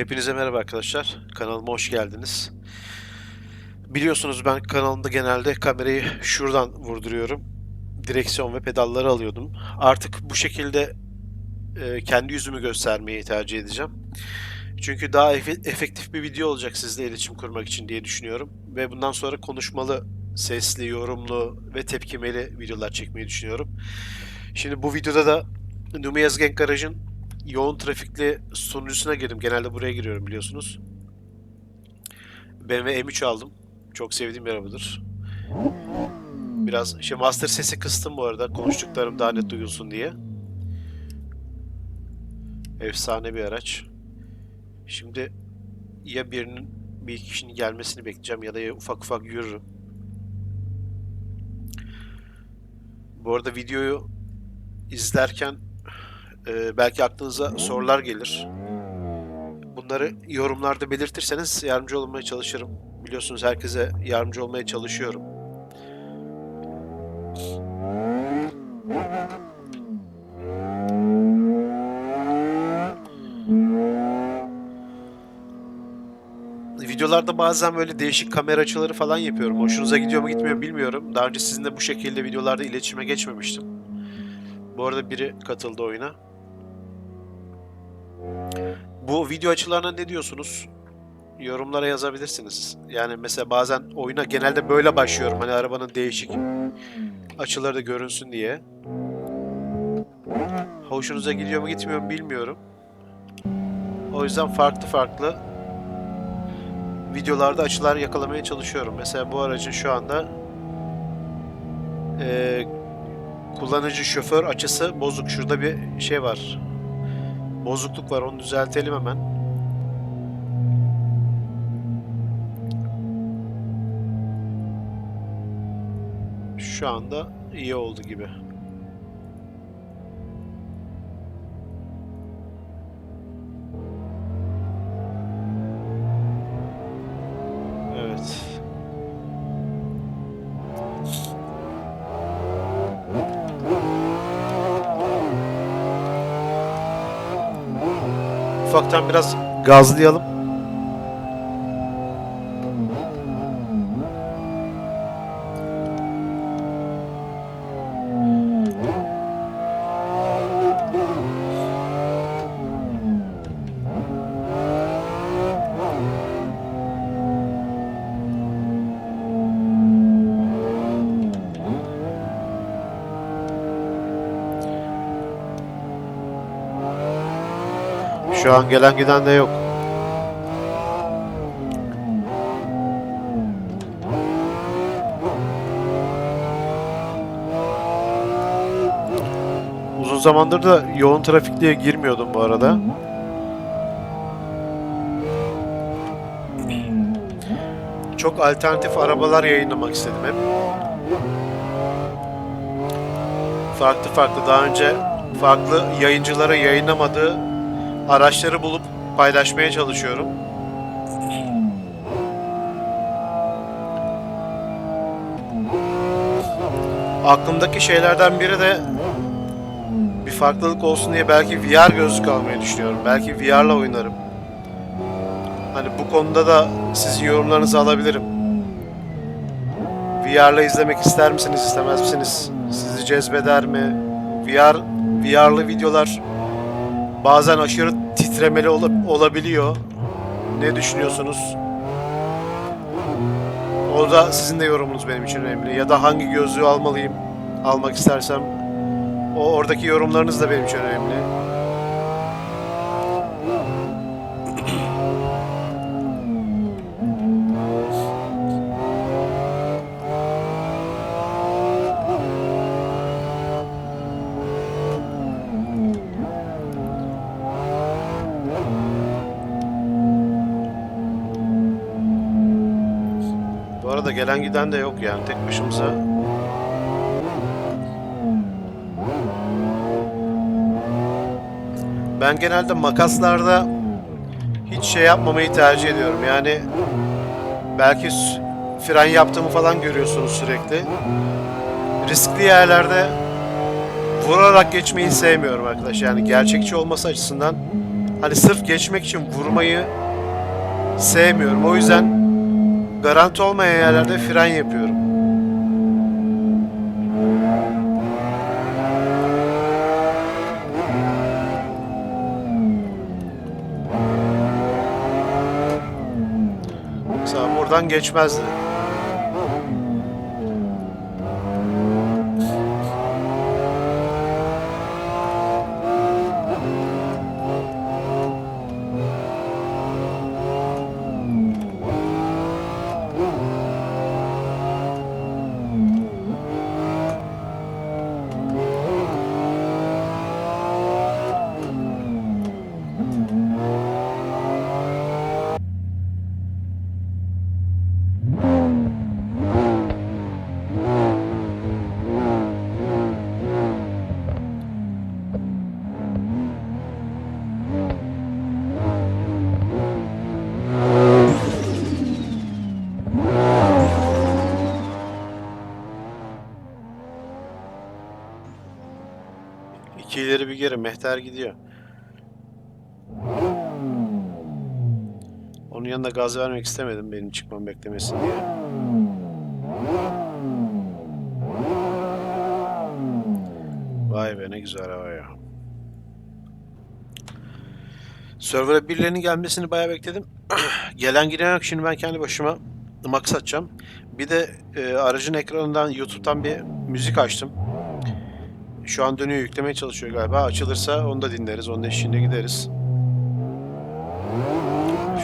Hepinize merhaba arkadaşlar. Kanalıma hoş geldiniz. Biliyorsunuz ben kanalımda genelde kamerayı şuradan vurduruyorum. Direksiyon ve pedalları alıyordum. Artık bu şekilde e, kendi yüzümü göstermeyi tercih edeceğim. Çünkü daha efe- efektif bir video olacak sizle iletişim kurmak için diye düşünüyorum. Ve bundan sonra konuşmalı, sesli, yorumlu ve tepkimeli videolar çekmeyi düşünüyorum. Şimdi bu videoda da Numi Yazgen Garaj'ın yoğun trafikli sunucusuna girdim. Genelde buraya giriyorum biliyorsunuz. BMW M3 aldım. Çok sevdiğim bir arabadır. Biraz şey master sesi kıstım bu arada. Konuştuklarım daha net duyulsun diye. Efsane bir araç. Şimdi ya birinin bir kişinin gelmesini bekleyeceğim ya da ya ufak ufak yürürüm. Bu arada videoyu izlerken ee, belki aklınıza sorular gelir. Bunları yorumlarda belirtirseniz yardımcı olmaya çalışırım. Biliyorsunuz herkese yardımcı olmaya çalışıyorum. Videolarda bazen böyle değişik kamera açıları falan yapıyorum. Hoşunuza gidiyor mu gitmiyor mu bilmiyorum. Daha önce sizinle bu şekilde videolarda iletişime geçmemiştim. Bu arada biri katıldı oyuna. Bu video açılarına ne diyorsunuz? Yorumlara yazabilirsiniz. Yani mesela bazen oyuna genelde böyle başlıyorum. Hani arabanın değişik açıları da görünsün diye. Hoşunuza gidiyor mu gitmiyor mu bilmiyorum. O yüzden farklı farklı videolarda açılar yakalamaya çalışıyorum. Mesela bu aracın şu anda eee kullanıcı şoför açısı bozuk. Şurada bir şey var. Bozukluk var. Onu düzeltelim hemen. Şu anda iyi oldu gibi. Ufaktan biraz gazlayalım. Şu an gelen giden de yok. Uzun zamandır da yoğun trafikliğe girmiyordum bu arada. Çok alternatif arabalar yayınlamak istedim hep. Farklı farklı daha önce farklı yayıncılara yayınlamadığı araçları bulup paylaşmaya çalışıyorum. Aklımdaki şeylerden biri de bir farklılık olsun diye belki VR gözlük almayı düşünüyorum. Belki VR'la oynarım. Hani bu konuda da sizin yorumlarınızı alabilirim. VR'la izlemek ister misiniz, istemez misiniz? Sizi cezbeder mi? VR, VR'lı videolar bazen aşırı titremeli ol- olabiliyor. Ne düşünüyorsunuz? O da sizin de yorumunuz benim için önemli. Ya da hangi gözlüğü almalıyım? Almak istersem o oradaki yorumlarınız da benim için önemli. Gelen giden de yok yani tek başımıza. Ben genelde makaslarda hiç şey yapmamayı tercih ediyorum. Yani belki fren yaptığımı falan görüyorsunuz sürekli. Riskli yerlerde vurarak geçmeyi sevmiyorum arkadaş. Yani gerçekçi olması açısından Hani sırf geçmek için vurmayı sevmiyorum. O yüzden garanti olmayan yerlerde fren yapıyorum. Mesela buradan geçmezdi. Geri. Mehter gidiyor. Onun yanında gaz vermek istemedim benim çıkmam beklemesin diye. Vay be ne güzel hava ya. Server'a birilerinin gelmesini bayağı bekledim. Gelen giden yok. Şimdi ben kendi başıma max atacağım. Bir de e, aracın ekranından YouTube'dan bir müzik açtım. Şu an dönüyor yüklemeye çalışıyor galiba. Açılırsa onu da dinleriz. Onun eşliğinde gideriz.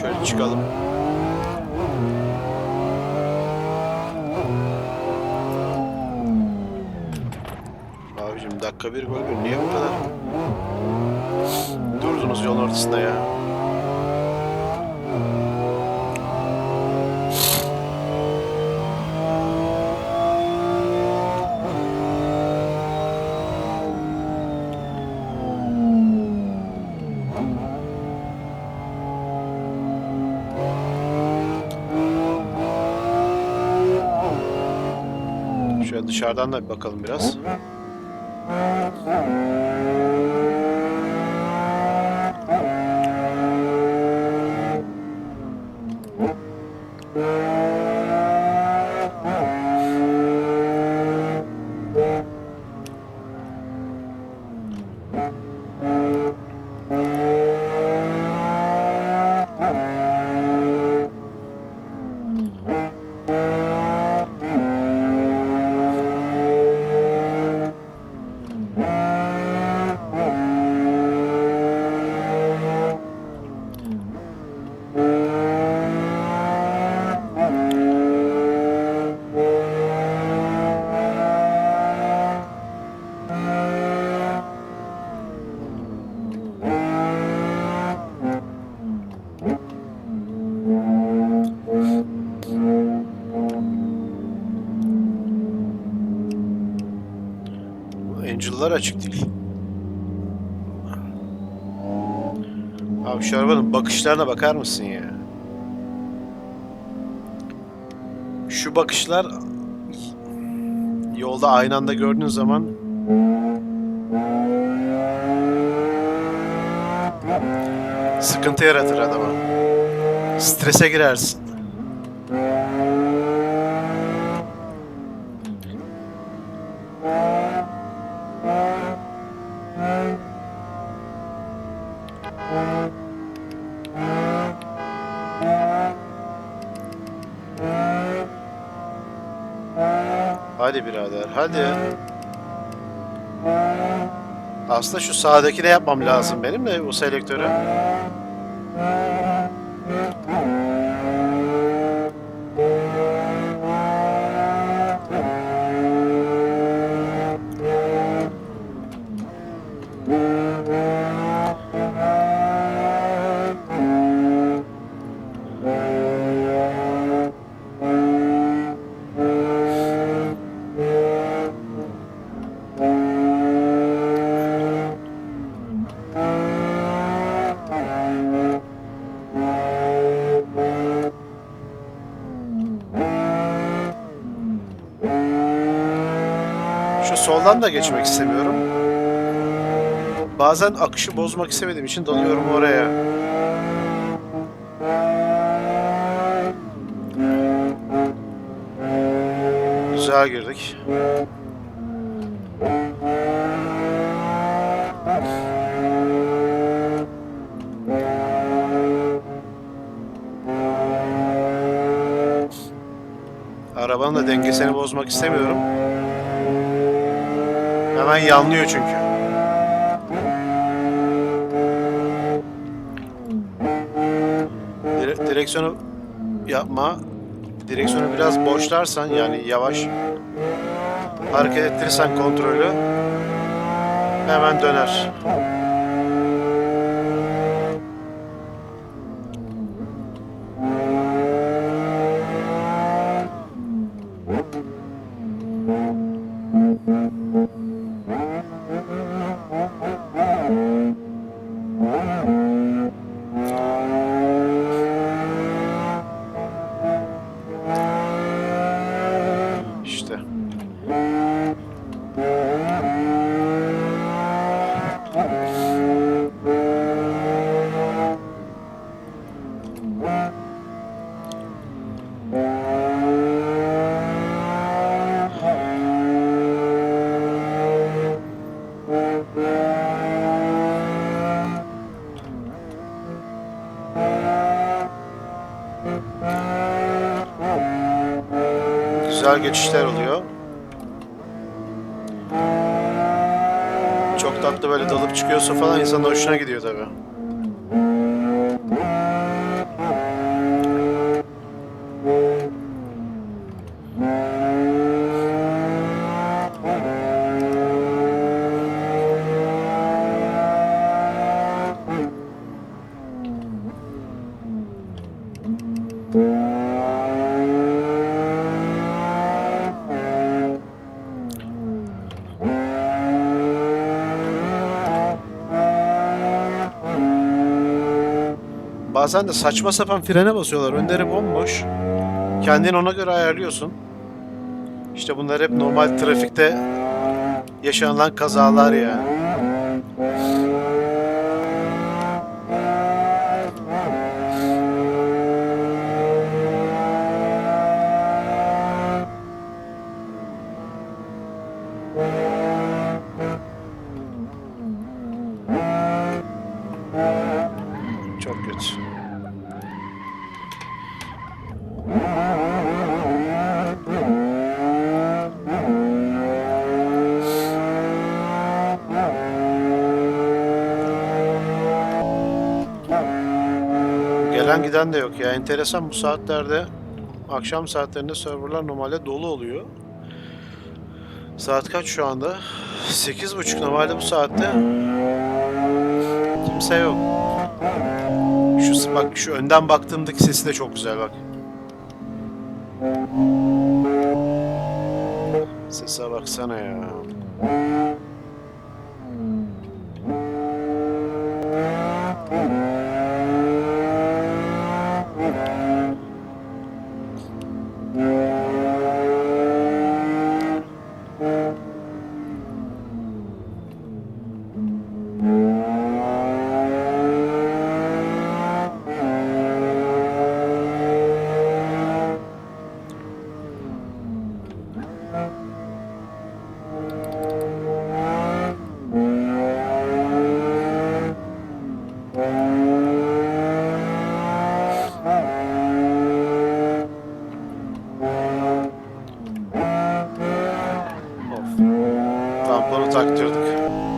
Şöyle çıkalım. Abicim dakika bir gol bir. Niye bu kadar? Durdunuz yolun ortasında ya. Şöyle dışarıdan da bir bakalım biraz. Angel'lar açık değil. Abi şu arabanın bakışlarına bakar mısın ya? Şu bakışlar yolda aynı anda gördüğün zaman sıkıntı yaratır adama. Strese girersin. Hadi. Aslında şu sağdaki de yapmam lazım benim de bu selektörü. Şu soldan da geçmek istemiyorum. Bazen akışı bozmak istemediğim için dalıyorum oraya. Güzel girdik. Arabanın da dengesini bozmak istemiyorum. Hemen yanlıyor çünkü. Dire- direksiyonu yapma. Direksiyonu biraz boşlarsan yani yavaş hareket ettirirsen kontrolü hemen döner. İşte. Güzel geçişler oluyor. Çok tatlı böyle dalıp çıkıyorsa falan insanın hoşuna gidiyor tabii. Bazen de saçma sapan frene basıyorlar. Önleri bomboş. Kendini ona göre ayarlıyorsun. İşte bunlar hep normal trafikte yaşanılan kazalar yani. Çok kötü. Gelen giden de yok ya. Enteresan bu saatlerde akşam saatlerinde serverlar normalde dolu oluyor. Saat kaç şu anda? 8.30 normalde bu saatte kimse yok. Şu bak şu önden baktığımdaki sesi de çok güzel bak. Sese baksana ya. Tamponu taktırdık.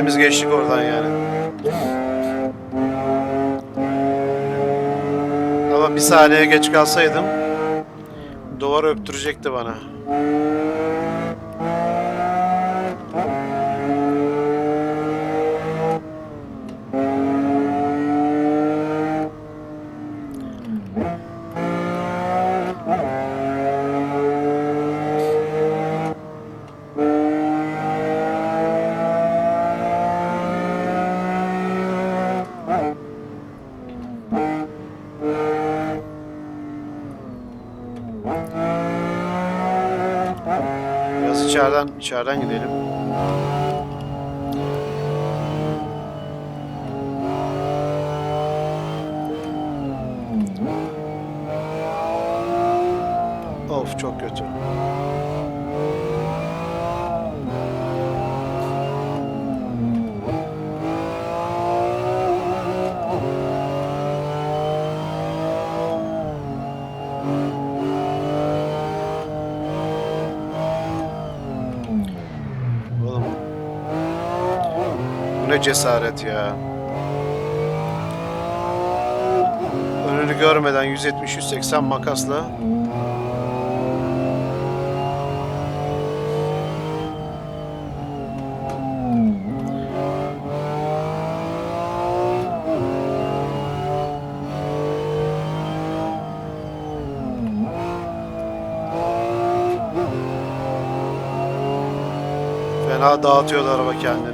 Tertemiz geçtik oradan yani. Ama bir saniye geç kalsaydım duvar öptürecekti bana. İçeriden içeriden gidelim. Of çok kötü. Cesaret ya. Önünü görmeden 170-180 makasla fena dağıtıyordu araba kendini.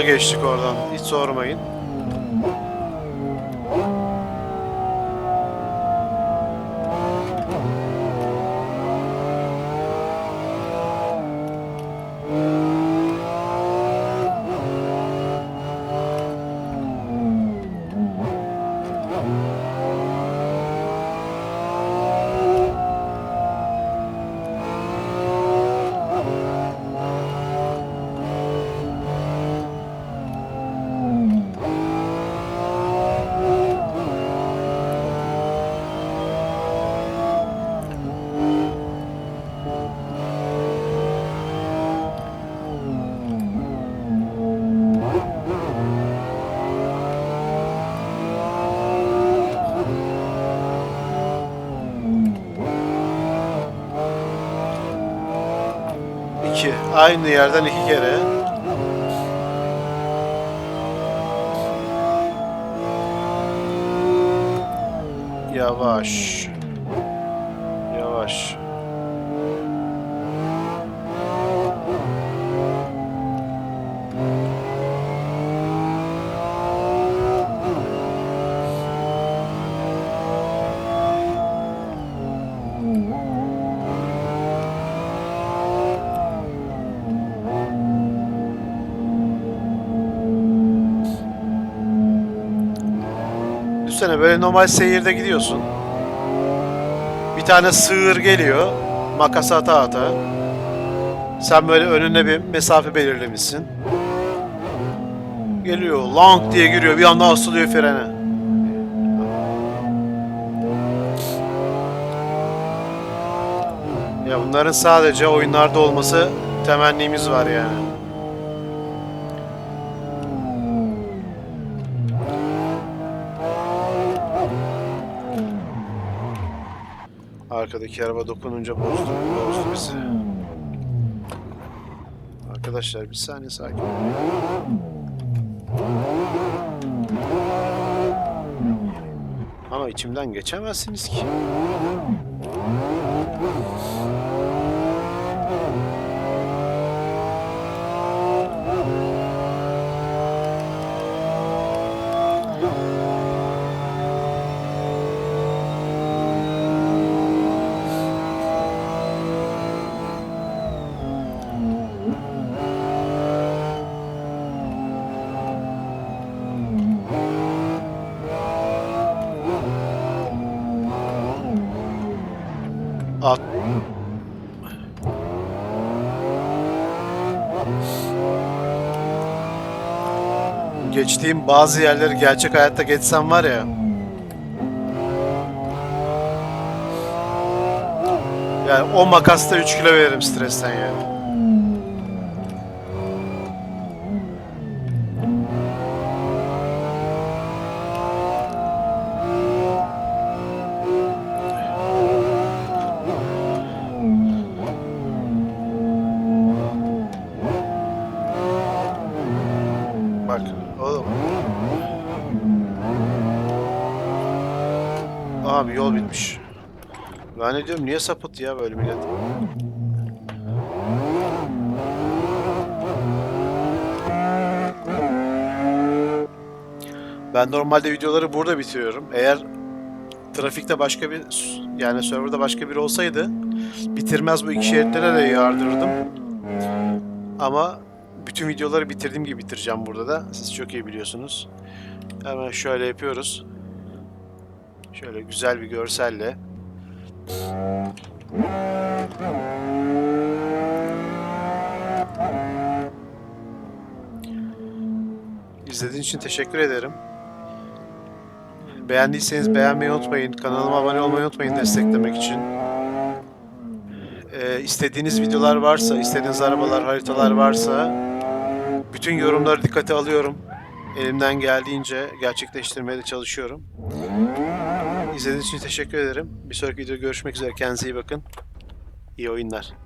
Geçtik oradan. Hiç sormayın. Aynı yerden iki kere. Yavaş. Düşünsene böyle normal seyirde gidiyorsun. Bir tane sığır geliyor. Makas ata ata. Sen böyle önüne bir mesafe belirlemişsin. Geliyor long diye giriyor bir anda asılıyor frene. Ya bunların sadece oyunlarda olması temennimiz var yani. Arkadaki araba dokununca bozdu, bozdu bizi. Arkadaşlar bir saniye sakin. Ama içimden geçemezsiniz ki. Geçtiğim bazı yerleri gerçek hayatta geçsem var ya. Yani o makasta 3 kilo veririm stresten yani. Yol bitmiş. Ben ne diyorum niye sapıt ya böyle millet? Ben normalde videoları burada bitiriyorum. Eğer trafikte başka bir yani serverda başka biri olsaydı bitirmez bu iki şeritlere de yardırdım. Ama bütün videoları bitirdiğim gibi bitireceğim burada da. Siz çok iyi biliyorsunuz. Hemen şöyle yapıyoruz. Şöyle güzel bir görselle. İzlediğiniz için teşekkür ederim. Beğendiyseniz beğenmeyi unutmayın. Kanalıma abone olmayı unutmayın desteklemek için. Ee, istediğiniz videolar varsa, istediğiniz arabalar, haritalar varsa bütün yorumları dikkate alıyorum. Elimden geldiğince gerçekleştirmeye de çalışıyorum. İzlediğiniz için teşekkür ederim. Bir sonraki videoda görüşmek üzere. Kendinize iyi bakın. İyi oyunlar.